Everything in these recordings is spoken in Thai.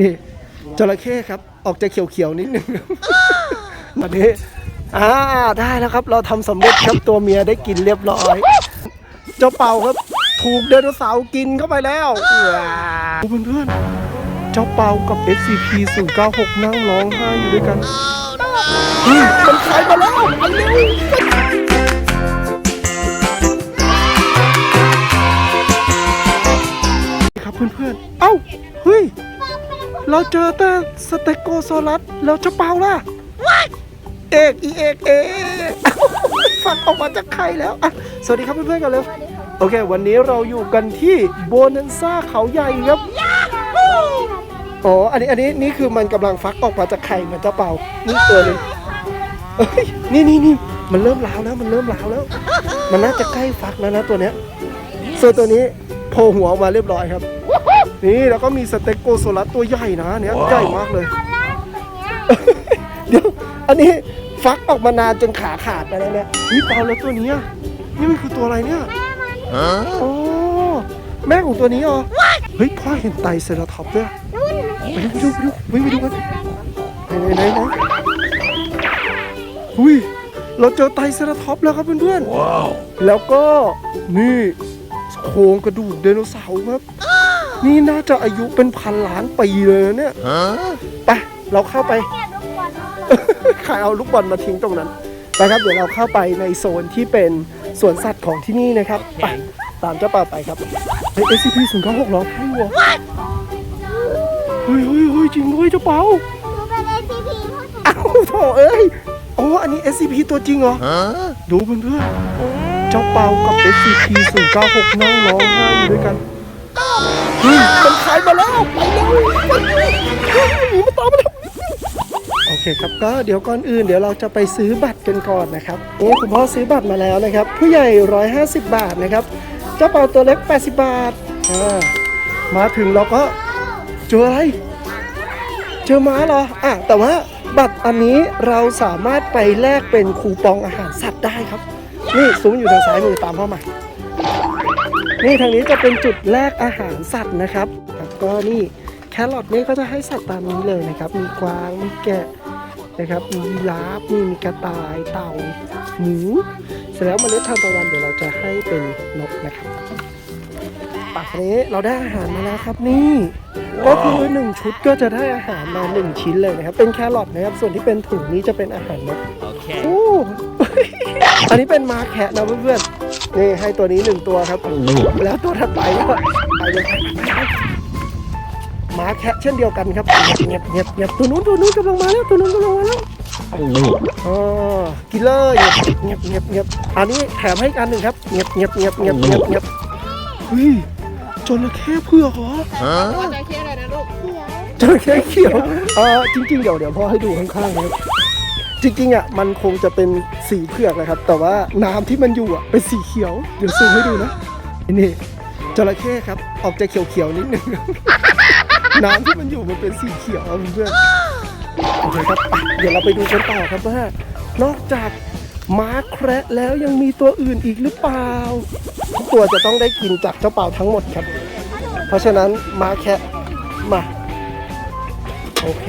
นี่จระเข้ครับ ออกจะเขียวๆนิดนึงตอนนี้อ่าได้แล้วครับ เราทำสำเร็จครับตัวเมียได้กินเรียบร้อย เจ้าเป่าครับ ถูกไดโนเสาร์กินเข้าไปแล้วว้าวเพื่อนๆเจ้าเป่ากับ SCP 096นั่งร้องไห้อยู่ด้วยกันเฮ้ยมันขายมาแล้วไปเร็วครับเพื่อนๆเอ้าเฮ้ย เราเจอแต่สเตโกโซลัสแล้วเจ้าเป่าล่ะเอกอีเอกเอกฟันออกมาจากไข่แล้วอะสวัสดีครับเพื่อนๆกันเลยโอเค วันนี้เราอยู่กันที่โบนันซ่าเขาใหญ่ครับอ๋ออันนี้อันนี้นี่คือมันกำลังฟักออกมาจากไข่เหมือนเจ้าเป่านี่ตัวหนึงเอ้ยนี่นี่นี่มันเริ่มล้าวแล้วมันเริ่มล้าวแล้ว มันน่าจะใกล้ฟักแล้วนะตัวเนี้ยส่วนตัวนี้โผล่หัวออกมาเรียบร้อยครับ นี่แล้วก็มีสเต็กโกโซลัสตัวใหญ่นะเนี้ยใหญ่มากเลย เดี๋ยวอันนี้ฟักออกมานานจนขาขาดไปแล้วเนี่ยนี่เปล่าแล้วตัวนี้อะนี่มันคือตัวอะไรเนี่ยโอ้แม่ของตัวนี้เหรอเฮ้ยพ่อเห็นไตรเซราทอปส์ด้วยไปดูไปดูไปดูไปดูกันไหนไหนไหนอุ้ยเราเจอไตรเซราทอปส์แล้วครับเพื่อนๆแล้วก็นี่โครงกระดูกไดโนเสาร์ครับ นี่น่าจะอายุเป็นพันล้านปีเลยนะเนี่ยไปเราเข้าไป ใครเอาลูกบอลมาทิ้งตรงนั้นนะครับเดี๋ยวเราเข้าไปในโซนที่เป็นสวนสัตว์ของที่นี่นะครับไปตามเจ้าเป่าไปครับเฮ้ย SCP 0 9 6ร้องไห้วัวเฮ้ยเฮ้ยเฮ้ยจริงด้วยเจ้าเป่าหนูเป็น SCP อ้าวโถเอ้ยโอ้อันนี้ SCP ตัวจริงเหรอดูเพื่อนๆเจ้าเป่ากับ SCP 0 9 6นั่งร้องไห้อยู่ด้วยกันเฮ้ย มันขายมาแล้วไปเลยไปเลยหนีมาตามมาแล้วโอเคครับก็เดี๋ยวก่อนอื่นเดี๋ยวเราจะไปซื้อบัตรกันก่อนนะครับนี่คุณพ่อซื้อบัตรมาแล้วนะครับ ผู้ใหญ่ 150 บาทนะครับเจ้าเป่าตัวเล็ก 80 บาทอ่ามาถึงเราก็เจออะไร เจอม้าเหรออะแต่ว่าบัตรอันนี้เราสามารถไปแลกเป็นคูปองอาหารสัตว์ได้ครับ นี่ซุ้มอยู่ทางซ้ายมือตามพ่อมา นี่ทางนี้จะเป็นจุดแลกอาหารสัตว์นะครับแล้วก็นี่แครอทนี่ก็จะให้สัตว์ตามนี้เลยนะครับ มีกวาง มีแกะนะครับ มียีราฟนี่มีกระต่าย เต่า หมู เสร็จแล้วเมล็ดทานตะวันเดี๋ยวเราจะให้เป็นนกนะครับปากนี้เราได้อาหารมาแล้วครับนี่ก็คือหนึ่งชุดก็จะได้อาหารมาหนึ่งชิ้นเลยนะครับ เป็นแครอทนะครับ ส่วนที่เป็นถุงนี้จะเป็นอาหารนกโอ้อันนี้เป็นมาแคะนะเพื่อนๆ นี่ให้ตัวนี้หนึ่งตัวครับ แล้วตัวถัดไปก็ไปเลยหมาแคะเช่นเดียวกันครับเงียบเงียบเงียบตัวนู้นตัวนู้นกำลังมาแล้วตัวนู้นกำลังมาแล้วอ๋อกินเลยเงียบเงียบเงียบอันนี้แถมให้อีกอันหนึ่งครับเงียบเงียบเงียบเงียบเงียบเงียบเฮ้ยจระเข้เผือกเหรอจระเข้เขียวเออจริงๆเดี๋ยวเดี๋ยวพ่อให้ดูข้างๆนะครับ จริงๆอะมันคงจะเป็นสีเผือกนะครับ แต่ว่าน้ำที่มันอยู่อะเป็นสีเขียว เดี๋ยวซูมให้ดูนะนี่จระเข้ครับ ออกจะเขียวๆนิดนึงน้ำที่มันอยู่มันเป็นสีเขียวเพื่อนโอเคครับเดี๋ยวเราไปดูกันต่อครับว่านอกจากม้าแคระแล้วยังมีตัวอื่นอีกหรือเปล่าทุกตัวจะต้องได้กินจากเจ้าเป่าทั้งหมดครับ เพราะฉะนั้นม้าแคระมา โอเค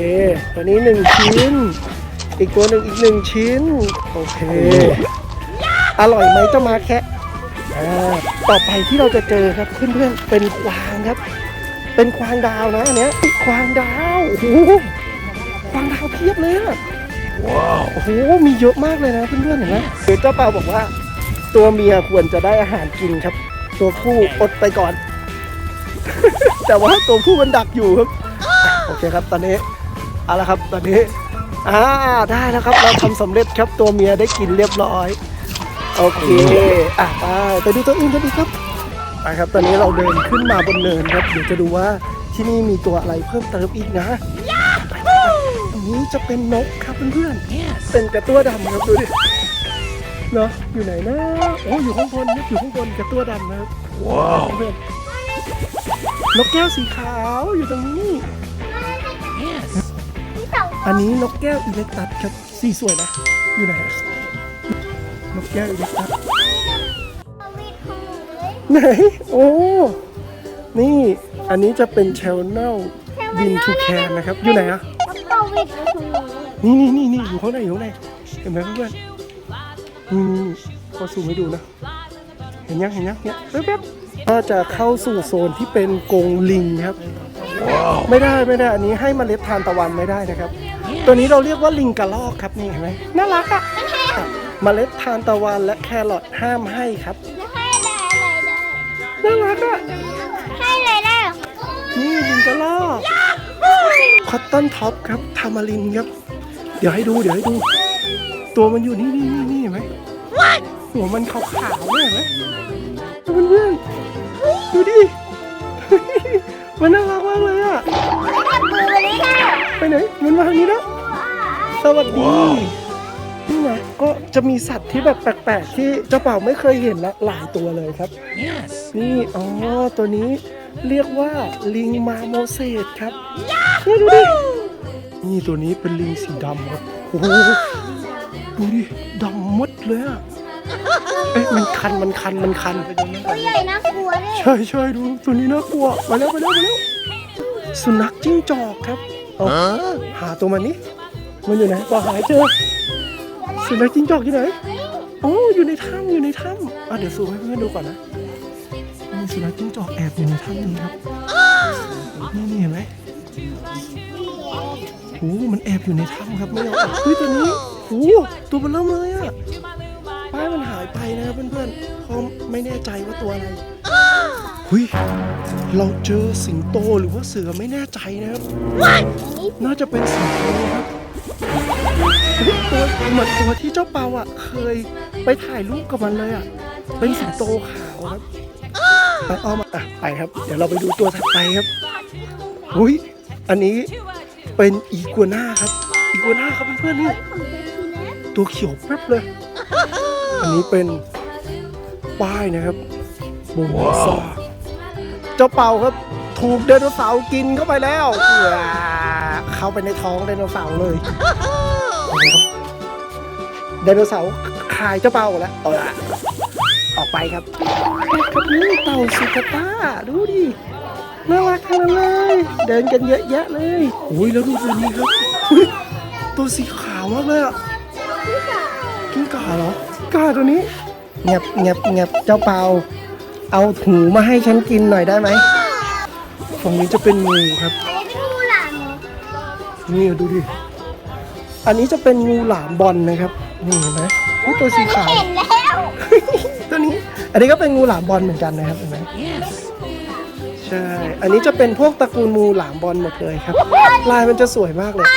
ตัวนี้หนึ่งชิ้น อีกตัวหนึ่งอีกหนึ่งชิ้น โอเค อร่อยไหมเจ้ามาแคะอ่าต่อไปที่เราจะเจอครับเพื่อนๆเป็นกวางครับ เป็นกวางดาวนะอันเนี้ยกวางดาวโอ้โหกวางดาวเพียบเลยอะว้าวโอ้โหมีเยอะมากเลยนะเพื่อนๆเห็นไหมเดี๋ยวเจ้าเปาบอกว่า ตัวเมียควรจะได้อาหารกินครับ ตัวผู้อดไปก่อน แต่ว่าตัวผู้มันดักอยู่ครับ โอเคครับ ตอนนี้เอาละครับ ตอนนี้ อ่าได้แล้วครับเราทำสำเร็จครับตัวเมียได้กินเรียบร้อย โอเคอะไปไปดูตัวอื่นกันดีครับไปครับ ตอนนี้เราเดินขึ้นมาบนเนินครับ เดี๋ยวจะดูว่าที่นี่มีตัวอะไรเพิ่มเติมอีกนะไปไปตรงนี้จะเป็นนกครับเพื่อนๆเป็นกระตั้วดำครับดูดิเนาะอยู่ไหนนะโอ้อยู่ข้างบนนี่อยู่ข้างบนกระตั้วดำนะครับว้าวเพื่อนนกแก้วสีขาวอยู่ตรงนี้ที่ส องอันนี้นกแก้วอิเล็กตัสครับสีสวยนะ อยู่ไหนอะนกแก้วอิเล็กตัสวิทของหนูเลยไหน โอ้ นี่อันนี้จะเป็นเชลเนลบินทูแคนนะครับ อยู่ไหนอะปาวิดอยู่ข้างหนูนี่นี่นี่นี่อยู่ข้างในอยู่ข้างในเห็นไหมเพื่อนๆอืมพอซูมให้ดูนะ เห็นยังเห็นยังเนี่ยแป๊บๆก็จะเข้าสู่โซนที่เป็นกรงลิงครับ ไม่ได้ไม่ได้อันนี้ให้เมล็ดทานตะวันไม่ได้นะครับ ตัวนี้เราเรียกว่าลิงกระลอกครับนี่เห็นไหมน่ารักอะอะเมล็ดทานตะวันและแครอทห้ามให้ครับจะให้อะไรได้น่ารักอะให้อะไรได้เหรอนี่ลิงกระลอกคอตตอนท็อปครับทามารินครับ เดี๋ยวให้ดูเดี๋ยวให้ดู ตัวมันอยู่นี่นี่นี่นี่เห็นไหมหัวมันขาวๆเนี่ยเห็นไหมเพื่อนๆดูดิมันน่ารักมากเลยอะจับมือวันนี้ได้เหรอไปไหนมันมาทางนี้แล้ว สวัสดีนี่นะก็จะมีสัตว์ที่แบบแปลกๆ ที่เจ้าเป่าไม่เคยเห็นละหลายตัวเลยครับ นี่อ๋อตัวนี้เรียกว่าลิงมาโมเสสครับนี่ดูดินี่ตัวนี้เป็นลิงสีดำครับโอ้โหดูดิดำมดเลยอะเอ๊ะมันคันมันคันมันคันตัวใหญ่น่ากลัวเลยใช่ใช่ดูตัวนี้น่ากลัวมาแล้วมาแล้วมาแล้วสุนัขจิ้งจอกครับเอาหาตัวมันนี้ มันอยู่ไหนปอหายเจอสุนัขจิ้งจอกอยู่ไหนโอ้อยู่ในถ้ำอยู่ในถ้ำอะเดี๋ยวซูมให้เพื่อนดูก่อนนะนี่สุนัขจิ้งจอกแอบอยู่ในถ้ำนี้ครับนี่นี่เห็นไหมโอ้มันแอบอยู่ในถ้ำครับไม่ยอมออกเฮ้ยตัวนี้โอ้ตัวมันเริ่มเลยอะป้ายมันหายไปนะครับเพื่อนๆเพราะไม่แน่ใจว่าตัวอะไรหุยเราเจอสิงโตหรือว่าเสือไม่แน่ใจนะครับ น่าจะเป็นสิงโตครับ ตัวเหมือนตัวที่เจ้าเปาอะ เคยไปถ่ายรูปกับมันเลยอะ เป็นสิงโตขาวครับไปเอามอะไปครับ เดี๋ยวเราไปดูตัวถัดไปครับหุยอันนี้เป็นอีกัวน่าครับ อีกัวน่าครับเพื่อนๆนี่ตัวเขียวแป๊บเลย อันนี้เป็นป้ายนะครับบนัสซ่าเจ้าเป่าครับ ถูกไดโนเสาร์กินเข้าไปแล้ว เข้าไปในท้องไดโนเสาร์เลย ครับไดโนเสาร์คายเจ้าเป่าแล้วเอาละออกไปครับครับนี่เต่าสุกาต้าดูดิน่ารักขนาดเลย เดินกันเยอะแยะเลยโอ้ยแล้วดูตัวนี้ครับอุ๊ยตัวสีขาวมากเลยอะกิ้งก่าเหรอกิ้งก่าตัวนี้เงียบเงียบเงียบเจ้าเปาเอาหูมาให้ฉันกินหน่อยได้ไหมฝั่งนี้จะเป็นงูครับอันนี้เป็นงูหลามเหรอนี่ดูดิ อันนี้จะเป็นงูหลามบอลนะครับ นี่เห็นไหมอุ๊ยตัวสีขาว เห็นแล้ว ตัวนี้ อันนี้ก็เป็นงูหลามบอลเหมือนกันนะครับเห็นไหมใช่ อันนี้จะเป็นพวกตระกูลงูหลามบอลหมดเลยครับ ลายมันจะสวยมากเลย